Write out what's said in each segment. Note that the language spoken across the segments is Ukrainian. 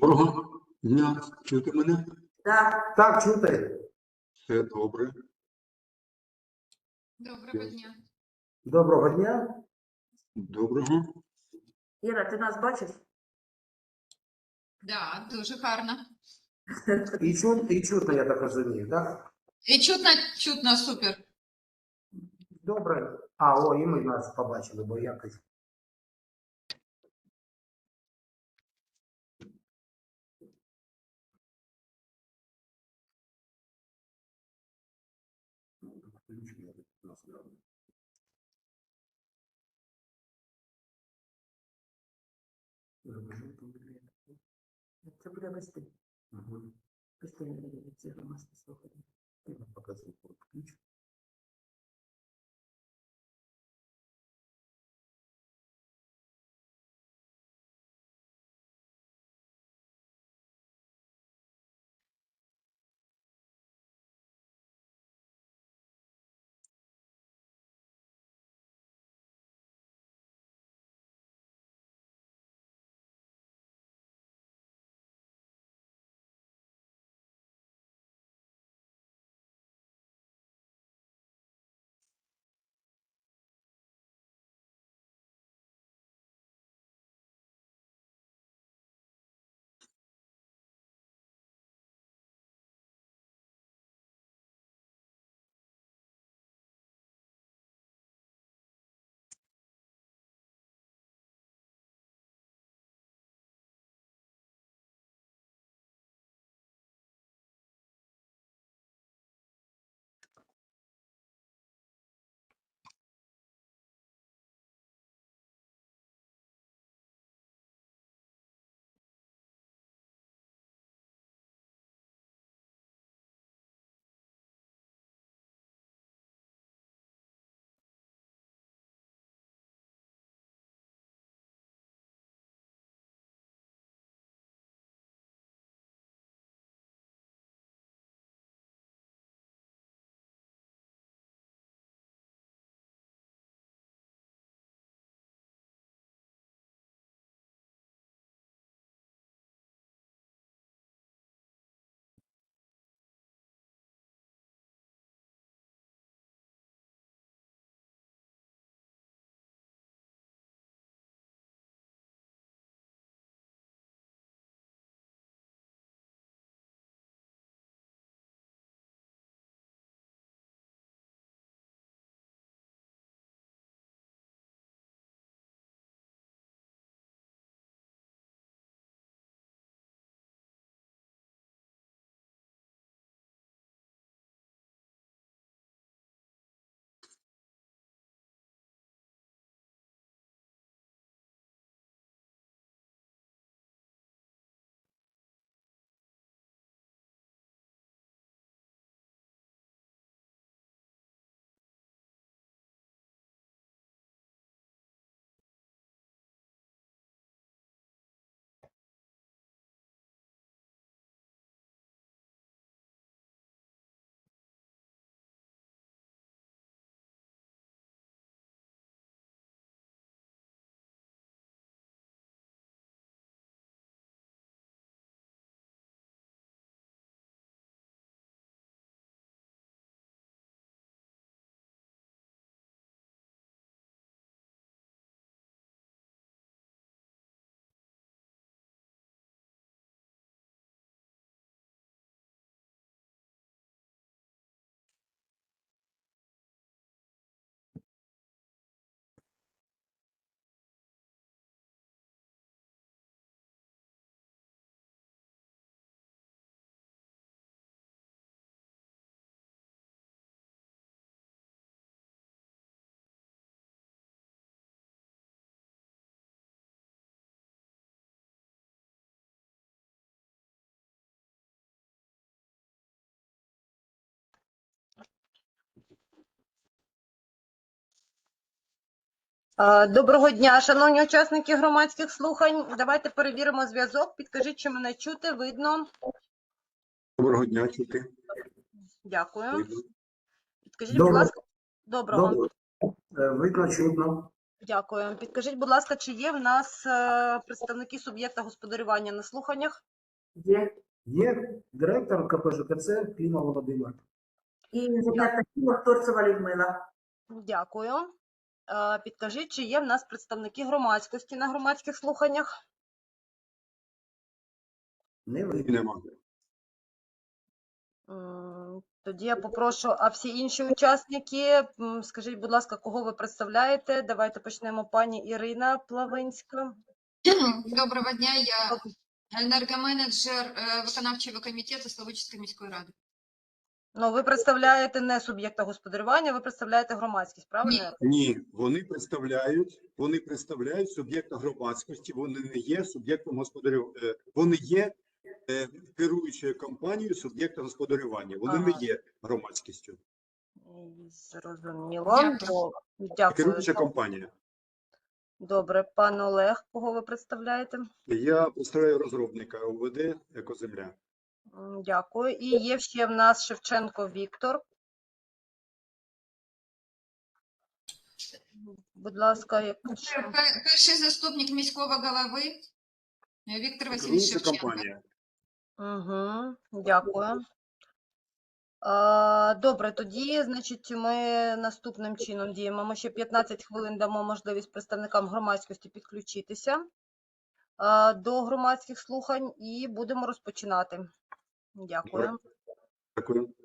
Доброго дня. Чути мене? Так, Так, чути. Все добре. Доброго дня. Доброго дня. Доброго. Іра, ти нас бачиш? Да, дуже гарно. І чут, і чутно, я так розумію, так? І чутно, чутно, супер. Добре. А, о, і ми нас побачили, бо якось. Це буде вести. Не буде від цього громадського слухання. Показуй, ключ. Доброго дня, шановні учасники громадських слухань. Давайте перевіримо зв'язок. Підкажіть, чи мене чути, видно. Доброго дня, чути. Дякую. Підкажіть, будь ласка, доброго. Добре. Е, Видно, чутно. Дякую. Підкажіть, будь ласка, чи є в нас е, представники суб'єкта господарювання на слуханнях? Є. Є директор КПЖКЦ Піма Володимир. І Торцева Людмила. Дякую. Е, Підкажіть, чи є в нас представники громадськості на громадських слуханнях? Нема. Тоді я попрошу, а всі інші учасники, скажіть, будь ласка, кого ви представляєте? Давайте почнемо. Пані Ірина Плавинська. Доброго дня. Я енергоменеджер е, виконавчого комітету Славутської міської ради. Ну, ви представляєте не суб'єкта господарювання, ви представляєте громадськість, правильно? Ні, вони представляють, вони представляють суб'єкта громадськості, вони не є суб'єктом господарю, е, вони є е, керуючою компанією суб'єкта господарювання. Вони не є громадськістю. Зрозуміло. Дякую. Дякую. Керуюча компанія. Добре, пан Олег, кого ви представляєте? Я представляю розробника УВД «Екоземля». Дякую. І є ще в нас Шевченко Віктор. Будь ласка, якщо... Пе- Перший заступник міського голови е, Віктор Васильович Шевченко. Угу, дякую. Добре, тоді, значить, ми наступним чином діємо. Ми ще 15 хвилин дамо можливість представникам громадськості підключитися до громадських слухань і будемо розпочинати. Дякую. Дякую.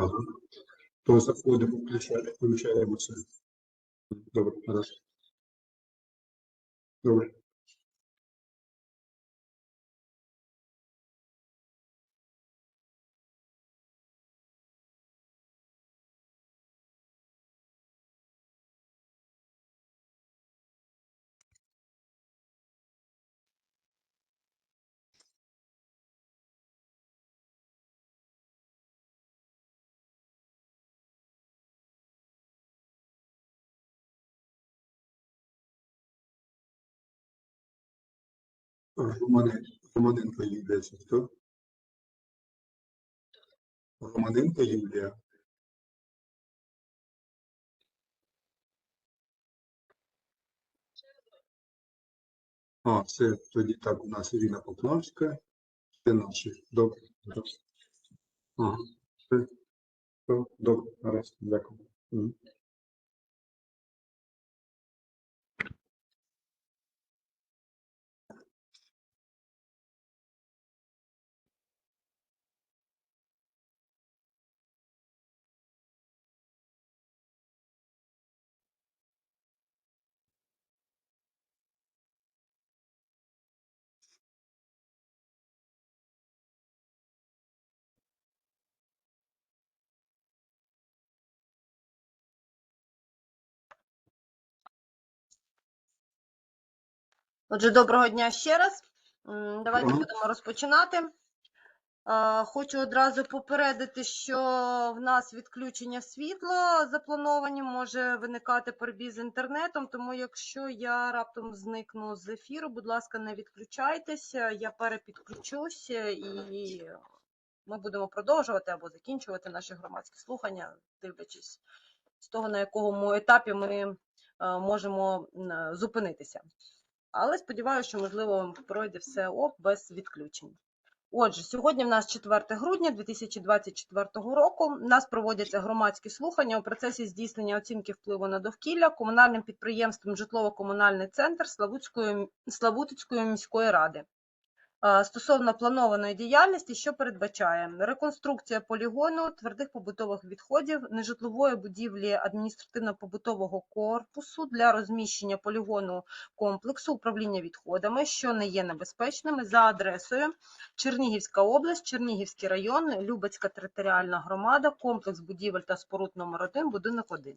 Ага. То заходимо, включаємо, включаємося. Добре, хорошо. Добре. Романенко, Юлія, це хто? Романенко Юлія. А, це тоді так, у нас Ірина Поплавська. Це наші. Добре. добре. Ага. Це, добре, гаразд, дякую. Отже, доброго дня ще раз. Давайте будемо розпочинати. Хочу одразу попередити, що в нас відключення світла заплановані, може виникати перебій з інтернетом, тому якщо я раптом зникну з ефіру, будь ласка, не відключайтеся, я перепідключуся і ми будемо продовжувати або закінчувати наші громадські слухання, дивлячись з того, на якому етапі ми е, можемо зупинитися. Але сподіваюся, що можливо пройде все ок без відключень. Отже, сьогодні в нас 4 грудня 2024 року. У нас проводяться громадські слухання у процесі здійснення оцінки впливу на довкілля комунальним підприємством Житлово-комунальний центр Славутської, Славутицької міської ради. Е, Стосовно планованої діяльності, що передбачає реконструкція полігону твердих побутових відходів нежитлової будівлі адміністративно-побутового корпусу для розміщення полігону комплексу управління відходами, що не є небезпечними, за адресою Чернігівська область, Чернігівський район, Любецька територіальна громада, комплекс будівель та споруд номер 1 будинок 1.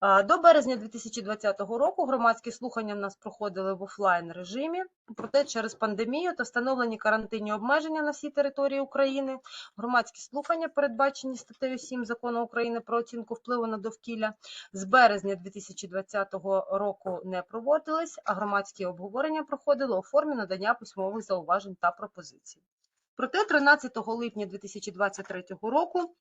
До березня 2020 року громадські слухання в нас проходили в офлайн режимі. Проте через пандемію та встановлені карантинні обмеження на всій території України громадські слухання, передбачені статтею 7 закону України про оцінку впливу на довкілля, з березня 2020 року не проводились, а громадські обговорення проходили у формі надання письмових зауважень та пропозицій. Проте 13 липня 2023 року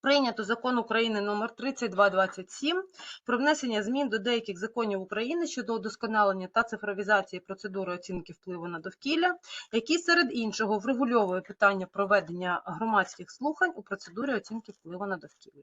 прийнято закон України номер 3227 про внесення змін до деяких законів України щодо удосконалення та цифровізації процедури оцінки впливу на довкілля, який серед іншого врегульовує питання проведення громадських слухань у процедурі оцінки впливу на довкілля.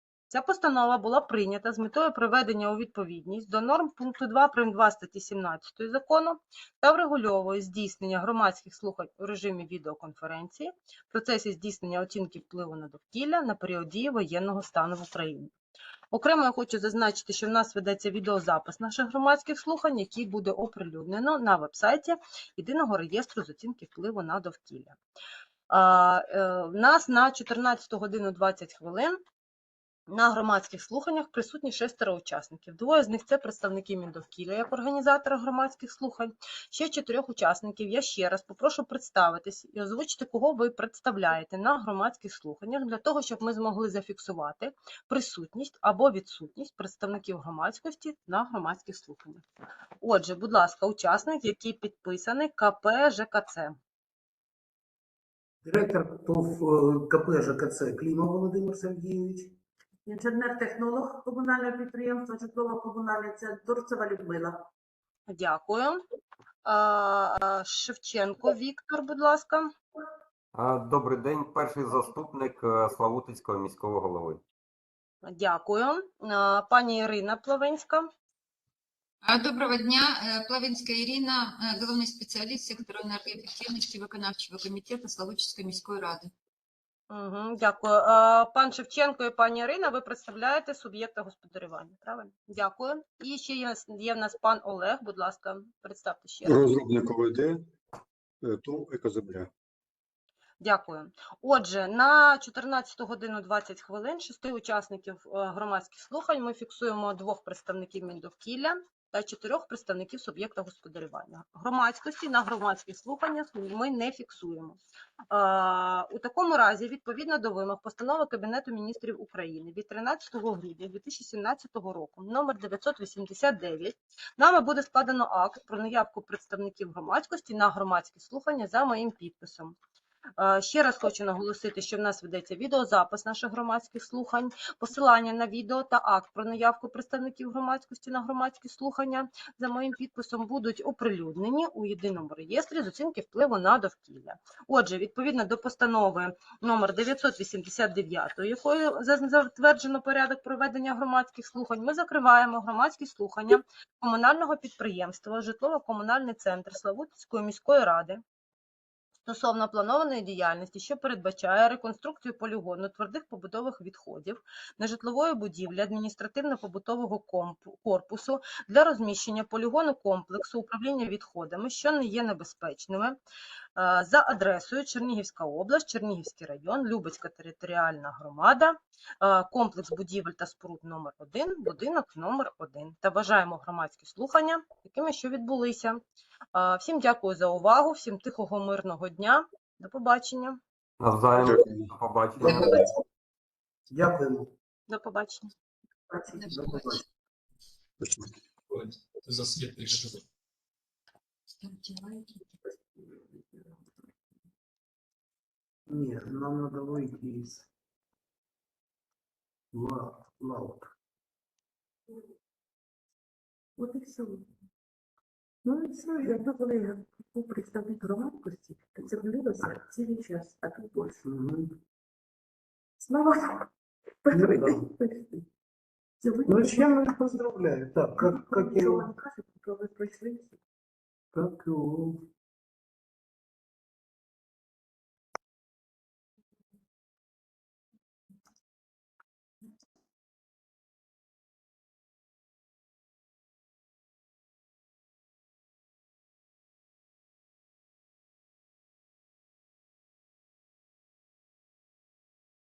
Ця постанова була прийнята з метою приведення у відповідність до норм пункту 2 прим. 2 статті 17 закону та врегульовує здійснення громадських слухань у режимі відеоконференції в процесі здійснення оцінки впливу на довкілля на період дії воєнного стану в Україні. Окремо я хочу зазначити, що в нас ведеться відеозапис наших громадських слухань, який буде оприлюднено на вебсайті Єдиного реєстру з оцінки впливу на довкілля. А, е, нас на 14 годину 20 хвилин на громадських слуханнях присутні шестеро учасників. Двоє з них це представники Міндовкілля як організатора громадських слухань. Ще чотирьох учасників я ще раз попрошу представитись і озвучити, кого ви представляєте на громадських слуханнях, для того, щоб ми змогли зафіксувати присутність або відсутність представників громадськості на громадських слуханнях. Отже, будь ласка, учасник, який підписаний КП ЖКЦ. Директор КП ЖКЦ Клімов Володимир Сергійович. Інженер-технолог комунального підприємства Житлово-комунальний центр Турцева Людмила. Дякую. А, Шевченко Віктор, будь ласка. Добрий день, перший заступник е, Славутицького міського голови. Дякую. А, Пані Ірина Плавенська. А, Доброго дня. Е, Плавинська Ірина, е, головний спеціаліст сектору енергоефективності виконавчого комітету Славутської міської ради. Угу, дякую. Пан Шевченко і пані Ірина, ви представляєте суб'єкта господарювання, правильно? Дякую. І ще є, є в нас пан Олег, будь ласка, представте ще. Розробник ОВД, е, ТОВ «Екоземля». Дякую. Отже, на 14 годину 20 хвилин шести учасників е, громадських слухань ми фіксуємо двох представників Міндовкілля та чотирьох представників суб'єкта господарювання. Громадськості на громадських слуханнях ми не фіксуємо. У такому разі, відповідно до вимог постанови Кабінету міністрів України від 13 грудня 2017 року, номер 989, нами буде складено акт про наявку представників громадськості на громадські слухання за моїм підписом. Е, Ще раз хочу наголосити, що в нас ведеться відеозапис наших громадських слухань, посилання на відео та акт про наявку представників громадськості на громадські слухання за моїм підписом будуть оприлюднені у єдиному реєстрі з оцінки впливу на довкілля. Отже, відповідно до постанови номер 989, якою за- затверджено порядок проведення громадських слухань, ми закриваємо громадські слухання комунального підприємства Житлово-комунальний центр Славутської міської ради стосовно планованої діяльності, що передбачає реконструкцію полігону твердих побутових відходів нежитлової будівлі адміністративно-побутового корпусу для розміщення полігону комплексу управління відходами, що не є небезпечними, за адресою Чернігівська область, Чернігівський район, Любецька територіальна громада, е, комплекс будівель та споруд номер 1 будинок номер 1 Та бажаємо громадські слухання, такими, що відбулися. Е, Всім дякую за увагу, всім тихого мирного дня. До побачення. Навзаєм Дякую. до побачення. Дякуємо. До побачення. До побачення. Спасибо. за Ні, нам надо вийти із ла- лавок. От і все. Ну і все, якби коли був представник громадськості, то це цілий час, а тут більше. Слава Ну, Ну, с чем я поздравляю. Так, как, как его, как его